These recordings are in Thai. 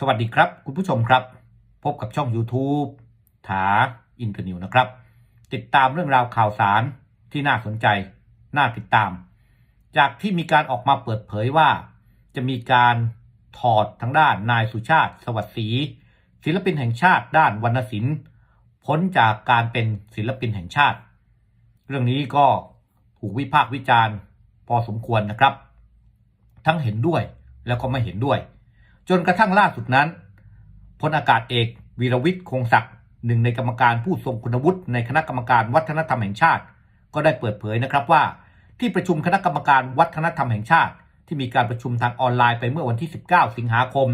สวัสดีครับคุณผู้ชมครับ พบกับช่อง YouTube ถาอินเตอร์นิวนะครับ ติดตามเรื่องราวข่าวสารที่น่าสนใจ น่าติดตาม จากที่มีการออกมาเปิดเผยว่า จะมีการถอดทางด้านนายสุชาติ สวัสดี ศิลปินแห่งชาติด้านวรรณศิลป์พ้นจากการเป็นศิลปินแห่งชาติ เรื่องนี้ก็ถูกวิพากษ์วิจารณ์ พอสมควรนะครับ ทั้งเห็นด้วยแล้วก็ไม่เห็นด้วย จนกระทั่งล่าสุดนั้นพลอากาศเอกวีรวิทย์คงศักดิ์หนึ่งในกรรมการผู้ทรงคุณวุฒิในคณะกรรมการวัฒนธรรมแห่งชาติ ก็ได้เปิดเผยนะครับว่า ที่ประชุมคณะกรรมการวัฒนธรรมแห่งชาติ ที่มีการประชุมทางออนไลน์ไปเมื่อวันที่ 19 สิงหาคม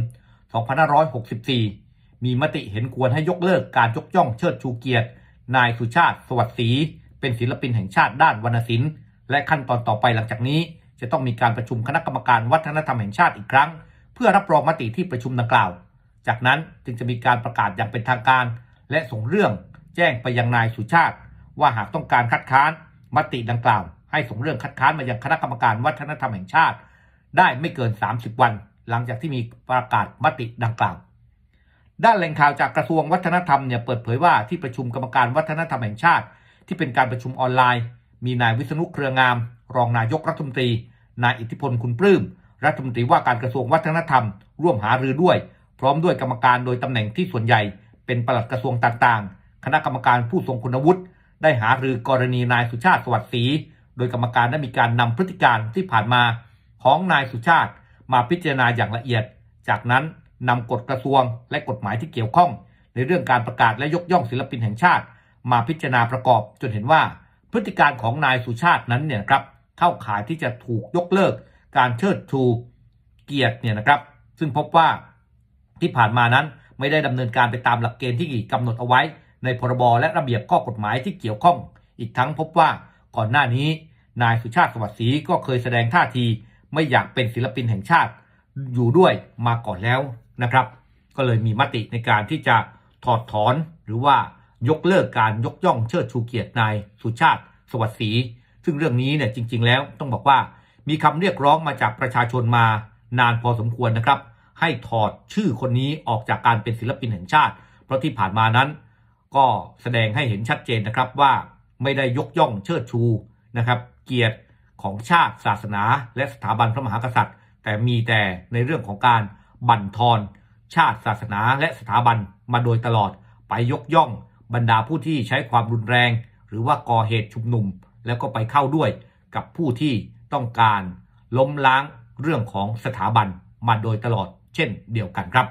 2564 มีมติเห็นควรให้ยกเลิกการยกย่องเชิดชูเกียรติ นายสุชาติ สวัสดีเป็นศิลปินแห่งชาติด้านวรรณศิลป์และขั้นตอนต่อไปหลังจากนี้ จะต้องมีการประชุมคณะกรรมการวัฒนธรรมแห่งชาติอีกครั้ง เพื่อรับรองมติที่ประชุมดังกล่าว จากนั้นจึงจะมีการประกาศอย่างเป็นทางการ และส่งเรื่องแจ้งไปยังนายสุชาติ ว่าหากต้องการคัดค้านมติดังกล่าว ให้ส่งเรื่องคัดค้านมายังคณะกรรมการวัฒนธรรมแห่งชาติ ได้ไม่เกิน 30 วัน หลังจากที่มีประกาศมติดังกล่าว ด้านแหล่งข่าวจากกระทรวงวัฒนธรรมเนี่ยเปิดเผยว่าที่ประชุมกรรมการวัฒนธรรมแห่งชาติ ที่เป็นการประชุมออนไลน์ มีนายวิษณุเครืองาม รองนายกรัฐมนตรี นายอิทธิพลคุณปลื้ม รัฐมนตรีว่าการกระทรวงวัฒนธรรม ร่วมหารือด้วย พร้อมด้วยกรรมการโดยตำแหน่งที่ส่วนใหญ่ เป็นปลัดกระทรวงต่างๆ คณะกรรมการผู้ทรงคุณวุฒิได้หารือกรณีนายสุชาติสวัสดีโดยกรรมการได้มีการนำพฤติการที่ผ่านมาของนายสุชาติ มาพิจารณาอย่างละเอียด จากนั้นนำกฎกระทรวงและกฎหมายที่เกี่ยวข้อง ในเรื่องการประกาศและยกย่องศิลปินแห่งชาติ มาพิจารณาประกอบจนเห็นว่า พฤติการของนายสุชาตินั้นเนี่ยครับเข้าข่ายที่จะถูกยกเลิก การเชิดชูเกียรติเนี่ยนะครับ ซึ่งพบว่าที่ผ่านมานั้นไม่ได้ดำเนินการไปตามหลักเกณฑ์ที่กำหนดเอาไว้ ในพรบและระเบียบข้อกฎหมายที่เกี่ยวข้อง อีกทั้งพบว่าก่อนหน้านี้ นายสุชาติสวัสดีก็เคยแสดงท่าที ไม่อยากเป็นศิลปินแห่งชาติอยู่ด้วยมาก่อนแล้วนะครับ ก็เลยมีมติในการที่จะถอดถอนหรือว่ายกเลิกการยกย่องเชิดชูเกียรตินายสุชาติสวัสดีซึ่งเรื่องนี้เนี่ยจริง ๆ แล้วต้องบอกว่า มีคำเรียกร้องมาจากประชาชนมานานพอสมควรนะครับ ให้ถอดชื่อคนนี้ออกจากการเป็นศิลปินแห่งชาติ เพราะที่ผ่านมานั้น ก็แสดงให้เห็นชัดเจนนะครับว่าไม่ได้ยกย่องเชิดชูนะครับ เกียรติของชาติศาสนา และสถาบันพระมหากษัตริย์ แต่มีแต่ในเรื่องของการบั่นทอน ชาติศาสนาและสถาบันมาโดยตลอดไปยกย่องบรรดาผู้ที่ใช้ความรุนแรง หรือว่าก่อเหตุชุมนุม แล้วก็ไปเข้าด้วยกับผู้ที่ ต้องการล้มล้างเรื่องของสถาบันมาโดยตลอดเช่นเดียวกันครับ